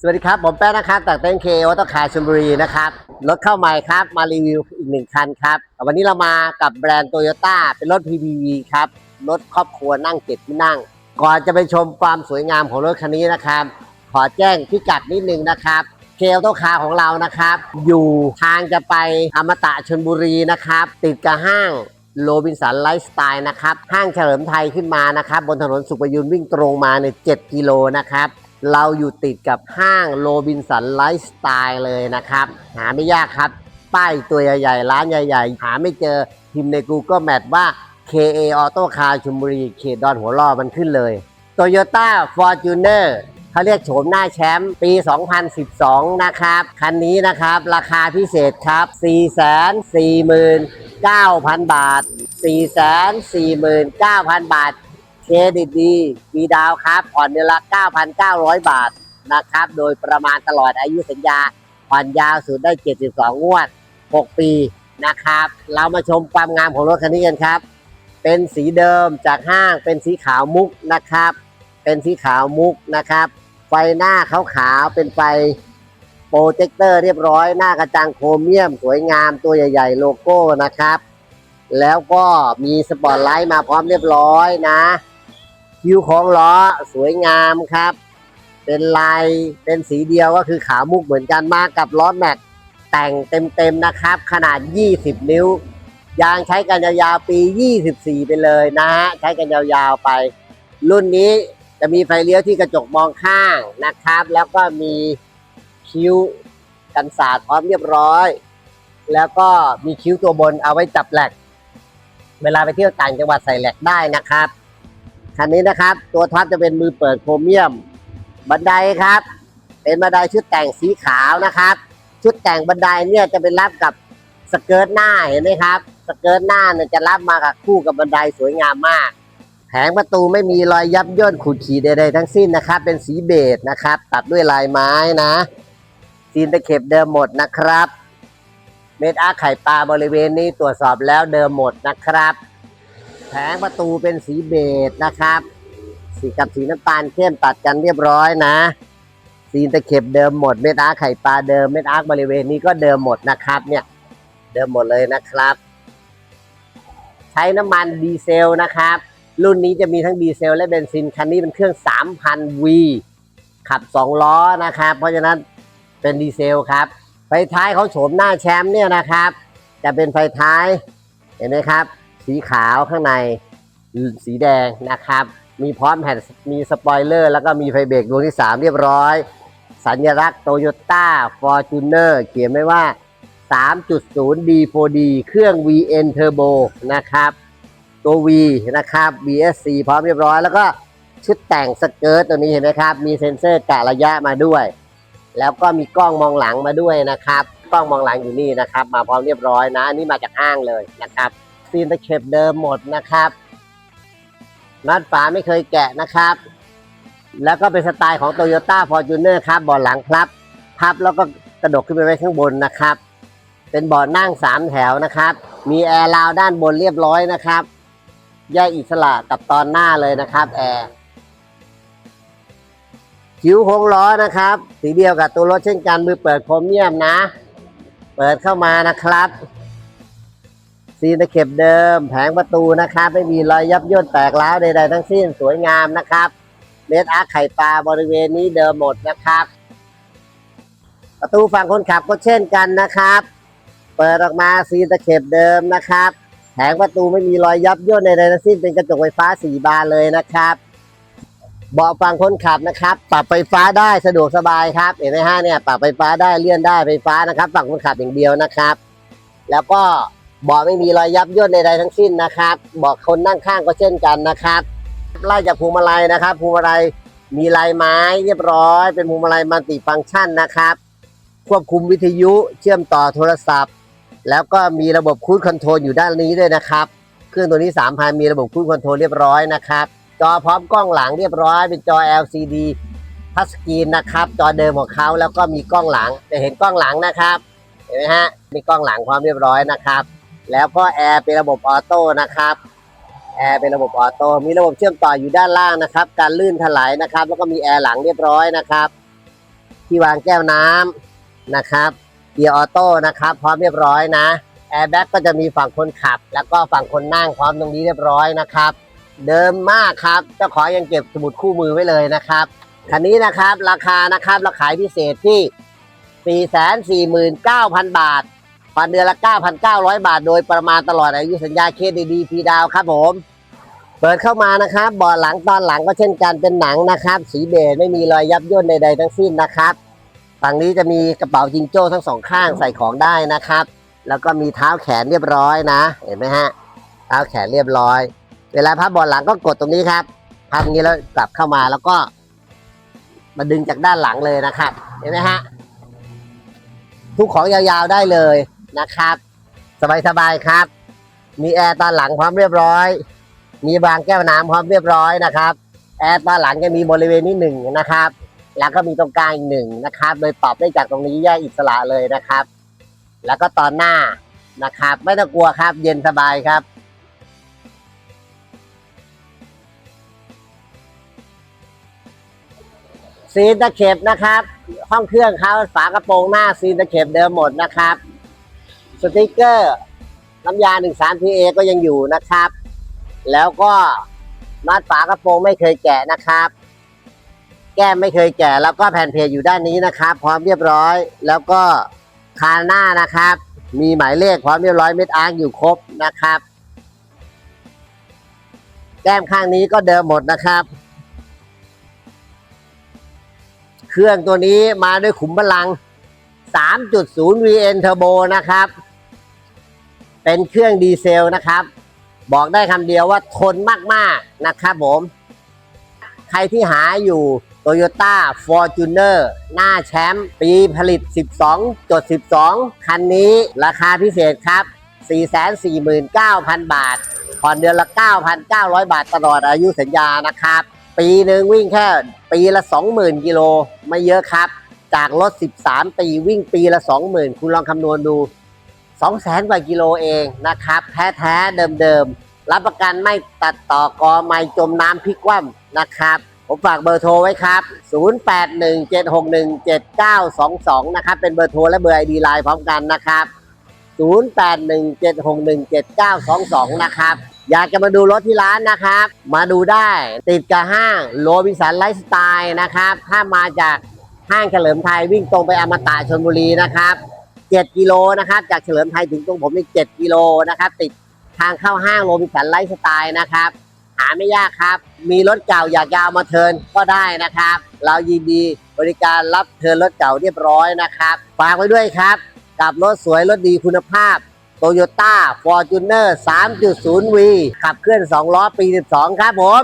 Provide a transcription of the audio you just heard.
สวัสดีครับ ผมแป้นะครับจากเต้นเคออตคาชลบุรีนะครับรถเข้าใหม่ครับ มารีวิวอีกหนึ่งคันครับ วันนี้เรามากับแบรนด์โตโยต้าเป็นรถ PPV ครับ รถครอบครัวนั่งเจ็ดที่นั่ง ก่อนจะไปชมความสวยงามของรถคันนี้นะครับ ขอแจ้งพิกัดนิดนึงนะครับ เคออโตคาของเรานะครับ อยู่ทางจะไปอมตะชนบุรีนะครับ ติดกับห้างโรบินสันไลฟ์สไตล์นะครับ ห้างเฉลิมไทยขึ้นมานะครับ บนถนนสุขประยุนวิ่งตรงมาใน7กิโลนะครับ เราอยู่ติดกับห้างโรบินสันไลฟ์สไตล์เลยนะครับ หาไม่ยากครับ ป้ายตัวใหญ่ๆ ร้านใหญ่ๆ หาไม่เจอพิมพ์ใน Google Map ว่า KA Auto Car ชุมบุรีเขตดอนหัวล่อมันขึ้นเลย Toyota Fortuner เขาเรียกโฉมหน้าแชมป์ปี 2012 นะครับ คันนี้นะครับราคาพิเศษครับ 449,000 บาท 449,000 บาท เครดิตดี มีดาวครับ ผ่อนเดือนละ 9,900 บาทนะครับ โดยประมาณตลอดอายุสัญญา ผ่อนยาวสุดได้ 72 งวด 6 ปีนะครับ เรามาชมความงามของรถคันนี้กันครับ เป็นสีเดิมจากห้าง เป็นสีขาวมุกนะครับ เป็นสีขาวมุกนะครับ ไฟหน้าขาวๆ เป็นไฟโปรเจคเตอร์เรียบร้อย หน้ากระจังโครเมียม สวยงาม ตัวใหญ่ ๆ โลโก้นะครับ แล้วก็มีสปอตไลท์มาพร้อมเรียบร้อยนะ คิ้วของล้อสวยงามครับ เป็นลายเป็นสีเดียวก็คือขาวมุกเหมือนกันมากับล้อแม็กแต่งเต็มๆนะครับ ขนาด 20 นิ้ว ยางใช้กันยาวๆปี 24 ไปเลยนะฮะใช้กันยาวๆไป รุ่นนี้จะมีไฟเลี้ยวที่กระจกมองข้างนะครับ แล้วก็มีคิ้วกันสาดพร้อมเรียบร้อย แล้วก็มีคิ้วตัวบนเอาไว้จับแหลก เวลาไปเที่ยวต่างจังหวัดใส่แหลกได้นะครับ คันนี้นะครับ ตัวท็อปจะเป็นมือเปิดโครเมียม บันไดครับ เป็นบันไดชุดแต่งสีขาวนะครับ ชุดแต่งบันไดเนี่ยจะเป็นรับกับสเกิร์ตหน้าเห็นไหมครับ สเกิร์ตหน้าเนี่ยจะรับมากับคู่กับบันไดสวยงามมาก แผงประตูไม่มีรอยยับย่นขูดขีดใดๆทั้งสิ้นนะครับ เป็นสีเบจนะครับ ตัดด้วยลายไม้นะซีนตะเข็บเดิมหมดนะครับ เม็ดอาร์คไข่ปลาบริเวณนี้ตรวจสอบแล้วเดิมหมดนะครับ แผงประตูเป็นสีเบจนะครับ สีกับสีน้ำตาลเข้มตัดกันเรียบร้อยนะ สีตะเข็บเดิมหมดเม็ดอาร์ไข่ปลาเดิมเม็ดอาร์คบริเวณนี้ก็เดิมหมดนะครับเนี่ย เดิมหมดเลยนะครับ ใช้น้ำมันดีเซลนะครับ รุ่นนี้จะมีทั้งดีเซลและเบนซินคันนี้เป็นเครื่อง 3,000 V ขับ 2 ล้อนะครับ เพราะฉะนั้นเป็นดีเซลครับไฟท้ายเขาโฉมหน้าแชมป์เนี่ยนะครับ จะเป็นไฟท้ายเห็นไหมครับ สีขาวข้างในสีแดงนะครับ มีพร้อมแผ่นมีสปอยเลอร์ แล้วก็มีไฟเบรกดวงที่ 3 เรียบร้อย สัญลักษณ์โตโยต้าฟอร์จูเนอร์เขียนไว้ว่า 3.0 D4D เครื่อง VN Turbo นะครับ ตัว V นะครับ BSC พร้อมเรียบร้อย แล้วก็ชุดแต่งสเกิร์ตตัวนี้เห็นไหมครับ มีเซ็นเซอร์กะระยะมาด้วย แล้วก็มีกล้องมองหลังมาด้วยนะครับ กล้องมองหลังอยู่นี่นะครับ มาพร้อมเรียบร้อยนะ อันนี้มาจากห้างเลยนะครับ ซีนตะเข็บเดิมหมดนะครับนัดฝาไม่เคยแกะนะครับ แล้วก็เป็นสไตล์ของ Toyota Fortuner ครับเบาะหลังพับ พับแล้วก็กระดกขึ้นไปไว้ข้างบนนะครับ เป็นเบาะนั่งสามแถวนะครับ มีแอร์ราวด้านบนเรียบร้อยนะครับแยกอิสระกับตอนหน้าเลยนะครับแอร์คิ้วโค้งล้อนะครับ สีเดียวกับตัวรถเช่นกันมือเปิดโครเมียมนะ เปิดเข้ามานะครับ ซีนตะเข็บเดิม แผงประตูนะครับ ไม่มีรอยยับย่นแตกร้าวใดๆทั้งสิ้นสวยงามนะครับเมดอาร์ไข่ปลาบริเวณนี้เดิมหมดนะครับ ประตูฝั่งคนขับก็เช่นกันนะครับ เปิดออกมาซีนตะเข็บเดิมนะครับแผงประตูไม่มีรอยยับย่นใดๆทั้งสิ้นเป็นกระจกไฟฟ้าสีบานเลยนะครับเบาะฝั่งคนขับนะครับ ปรับไฟฟ้าได้สะดวกสบายครับเห็นไหมฮะเนี่ยปรับไฟฟ้าได้เลื่อนได้ไฟฟ้านะครับ ฝั่งคนขับอย่างเดียวนะครับ แล้วก็ บาะไม่มีรอยยับย่นใดๆทั้งสิ้นนะครับบาะคนนั่งข้างก็เช่นกันนะครับไล่จากพวงมาลัยนะครับพวงมาลัยมีลายไม้เรียบร้อย เป็นพวงมาลัยมัลติฟังก์ชันนะครับ ควบคุมวิทยุเชื่อมต่อโทรศัพท์ แล้วก็มีระบบคูดคอนโทรลอยู่ด้านนี้ด้วยนะครับ เครื่องตัวนี้3,000มีระบบคูดคอนโทรลเรียบร้อยนะครับ จอพร้อมกล้องหลังเรียบร้อย เป็นจอ LCD ทัชสกรีนนะครับ จอเดิมของเขาแล้วก็มีกล้องหลังจะเห็นกล้องหลังนะครับ เห็นไหมฮะมีกล้องหลังความเรียบร้อยนะครับ แล้วก็แอร์เป็นระบบออโต้นะครับแอร์เป็นระบบออโต้มีระบบเชื่อมต่ออยู่ด้านล่างนะครับ การลื่นถลายนะครับ แล้วก็มีแอร์หลังเรียบร้อยนะครับ ที่วางแก้วน้ำนะครับเกียร์ออโต้นะครับ พร้อมเรียบร้อยนะแอร์แบ็กก็จะมีฝั่งคนขับ แล้วก็ฝั่งคนนั่งพร้อมตรงนี้เรียบร้อยนะครับ เดิมมากครับเจ้าของยังเก็บสมุดคู่มือไว้เลยนะครับคันนี้นะครับราคานะครับเราขายพิเศษที่ 449,000 บาท ผ่อนเดือนละ 9,900 บาท โดยประมาณตลอดอายุสัญญาเคสดีๆพีดาวครับผม เปิดเข้ามานะครับเบาะหลังตอนหลังก็เช่นกันเป็นหนังนะครับ สีเบจไม่มีรอยยับย่นใดๆทั้งสิ้นนะครับฝั่งนี้จะมีกระเป๋าจิงโจ้ทั้งสองข้างใส่ของได้นะครับ แล้วก็มีเท้าแขนเรียบร้อยนะ เห็นไหมฮะเท้าแขนเรียบร้อย เวลาพับเบาะหลังก็กดตรงนี้ครับพับอย่างนี้แล้วกลับเข้ามาแล้วก็ มาดึงจากด้านหลังเลยนะครับ เห็นไหมฮะทุกของยาวๆได้เลย นะครับ สบายๆครับ มีแอร์ตอนหลังพร้อมเรียบร้อย มีบางแก้วน้ำพร้อมเรียบร้อยนะครับ แอร์ตอนหลังจะมีบริเวณนี้หนึ่งนะครับ แล้วก็มีตรงกลางอีกหนึ่งนะครับ โดยปรับได้จากตรงนี้แยกอิสระเลยนะครับ แล้วก็ตอนหน้านะครับ ไม่ต้องกลัวครับ เย็นสบายครับซีนตะเข็บนะครับ ห้องเครื่องเขาฝากระโปรงหน้าซีนตะเข็บเดิมหมดนะครับ สติกเกอร์น้ำยา13 PA ก็ยังอยู่นะครับ แล้วก็มัดฝากระโปรงไม่เคยแกะนะครับ แก้มไม่เคยแกะแล้วก็แผ่นเพจอยู่ด้านนี้นะครับ พร้อมเรียบร้อย แล้วก็คานหน้านะครับ มีหมายเลขพร้อมเรียบร้อยเม็ดอาร์อยู่ครบนะครับ แก้มข้างนี้ก็เดิมหมดนะครับ เครื่องตัวนี้มาด้วยขุมพลัง 3.0 VN Turbo นะครับ เป็นเครื่องดีเซลนะครับ บอกได้คำเดียวว่าทนมาก ๆ นะครับผม ใครที่หาอยู่ Toyota Fortuner หน้าแชมป์ปีผลิต 12.12 คันนี้ราคาพิเศษครับ 449,000 บาท ผ่อนเดือนละ 9,900 บาทตลอดอายุสัญญานะครับ ปีหนึ่งวิ่งแค่ปีละ 20,000 กิโลไม่เยอะครับ จากรถ 13 ปีวิ่งปีละ 20,000 คุณลองคำนวณดู 200,000กว่ากิโลเองนะครับ แท้ๆเดิมๆ รับประกันไม่ตัดต่อกอไม่จมน้ำพลิกคว่ำนะครับ ผมฝากเบอร์โทรไว้ครับ 0817617922 นะครับ เป็นเบอร์โทรและเบอร์ไอดีไลน์พร้อมกันนะครับ 0817617922 นะครับ อยากจะมาดูรถที่ร้านนะครับ มาดูได้ติดกับห้างโรบินสันไลฟ์สไตล์นะครับ ถ้ามาจากห้างเฉลิมไทยวิ่งตรงไปอมตะชนบุรีนะครับ 7กิโลนะครับ จากเฉลิมไทยถึงตรงผมนี่7กิโลนะครับ ติดทางเข้าห้างโรบินสันไลฟ์สไตล์นะครับ หาไม่ยากครับ มีรถเก่าอยากจะเอามาเทินก็ได้นะครับ เรายินดีบริการรับเทินรถเก่าเรียบร้อยนะครับฝากไว้ด้วยครับ กับรถสวยรถดีคุณภาพ Toyota Fortuner 3.0V ขับเคลื่อน 2 ล้อปี 12 ครับผม